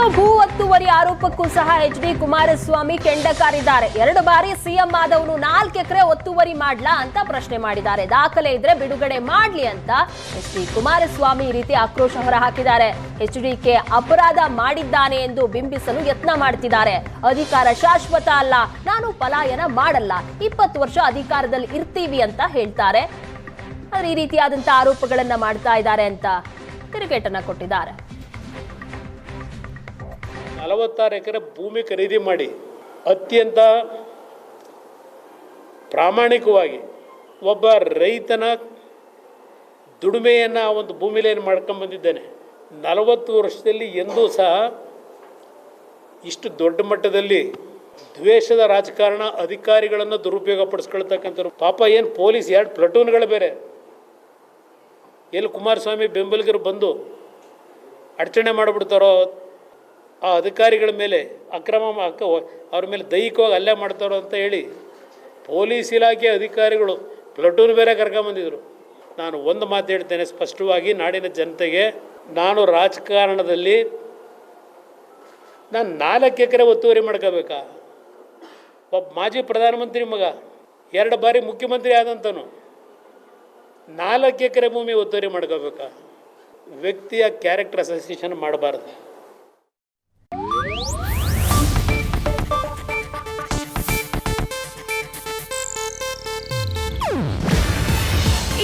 ಇನ್ನು ಭೂ ಒತ್ತುವರಿ ಆರೋಪಕ್ಕೂ ಸಹ ಎಚ್ ಡಿ ಕುಮಾರಸ್ವಾಮಿ ಕೆಂಡಕಾರಿದ್ದಾರೆ. ಎರಡು ಬಾರಿ ಸಿಎಂ ಆದವನು ನಾಲ್ಕು ಎಕರೆ ಒತ್ತುವರಿ ಮಾಡ್ಲಾ ಅಂತ ಪ್ರಶ್ನೆ ಮಾಡಿದ್ದಾರೆ. ದಾಖಲೆ ಇದ್ರೆ ಬಿಡುಗಡೆ ಮಾಡ್ಲಿ ಅಂತ ಎಚ್ ಡಿ ಕುಮಾರಸ್ವಾಮಿ ಈ ರೀತಿ ಆಕ್ರೋಶ ಹೊರಹಾಕಿದ್ದಾರೆ. ಎಚ್ ಡಿಕೆ ಅಪರಾಧ ಮಾಡಿದ್ದಾನೆ ಎಂದು ಬಿಂಬಿಸಲು ಯತ್ನ ಮಾಡ್ತಿದ್ದಾರೆ. ಅಧಿಕಾರ ಶಾಶ್ವತ ಅಲ್ಲ, ನಾನು ಪಲಾಯನ ಮಾಡಲ್ಲ. ಇಪ್ಪತ್ತು ವರ್ಷ ಅಧಿಕಾರದಲ್ಲಿ ಇರ್ತೀವಿ ಅಂತ ಹೇಳ್ತಾರೆ. ಆದ್ರೆ ಈ ರೀತಿಯಾದಂತಹ ಆರೋಪಗಳನ್ನ ಮಾಡ್ತಾ ಇದ್ದಾರೆ ಅಂತ ತಿರುಗೇಟನ್ನ ಕೊಟ್ಟಿದ್ದಾರೆ. ನಲವತ್ತಾರು ಎಕರೆ ಭೂಮಿ ಖರೀದಿ ಮಾಡಿ ಅತ್ಯಂತ ಪ್ರಾಮಾಣಿಕವಾಗಿ ಒಬ್ಬ ರೈತನ ದುಡಿಮೆಯನ್ನು ಆ ಒಂದು ಭೂಮಿಲೇನು ಮಾಡ್ಕೊಂಬಂದಿದ್ದೇನೆ ನಲವತ್ತು ವರ್ಷದಲ್ಲಿ ಎಂದೂ ಸಹ ಇಷ್ಟು ದೊಡ್ಡ ಮಟ್ಟದಲ್ಲಿ ದ್ವೇಷದ ರಾಜಕಾರಣ ಅಧಿಕಾರಿಗಳನ್ನು ದುರುಪಯೋಗ ಪಡಿಸ್ಕೊಳ್ತಕ್ಕಂಥವ್ರು ಪಾಪ ಏನು ಪೊಲೀಸ್ ಎರಡು ಪ್ಲಟೂನ್ಗಳು ಬೇರೆ. ಎಲ್ಲಿ ಕುಮಾರಸ್ವಾಮಿ ಬೆಂಬಲಿಗರು ಬಂದು ಅಡಚಣೆ ಮಾಡಿಬಿಡ್ತಾರೋ ಆ ಅಧಿಕಾರಿಗಳ ಮೇಲೆ ಅಕ್ರಮ ಅವ್ರ ಮೇಲೆ ದೈಹಿಕವಾಗಿ ಹಲ್ಲೆ ಮಾಡ್ತಾರೋ ಅಂತ ಹೇಳಿ ಪೊಲೀಸ್ ಇಲಾಖೆ ಅಧಿಕಾರಿಗಳು ಪ್ಲಟೂನ್ ಬೇರೆ ಕರ್ಕೊಂಬಂದಿದ್ರು. ನಾನು ಒಂದು ಮಾತು ಹೇಳ್ತೇನೆ ಸ್ಪಷ್ಟವಾಗಿ ನಾಡಿನ ಜನತೆಗೆ. ನಾನು ರಾಜಕಾರಣದಲ್ಲಿ ನಾನು ನಾಲ್ಕು ಎಕರೆ ಒತ್ತುವರಿ ಮಾಡ್ಕೋಬೇಕಾ? ಒಬ್ಬ ಮಾಜಿ ಪ್ರಧಾನಮಂತ್ರಿ ಮಗ, ಎರಡು ಬಾರಿ ಮುಖ್ಯಮಂತ್ರಿ ಆದಂತನು ನಾಲ್ಕು ಎಕರೆ ಭೂಮಿ ಒತ್ತುವರಿ ಮಾಡ್ಕೋಬೇಕಾ? ವ್ಯಕ್ತಿಯ ಕ್ಯಾರೆಕ್ಟರ್ ಅಸೋಸಿಯೇಷನ್ ಮಾಡಬಾರ್ದು.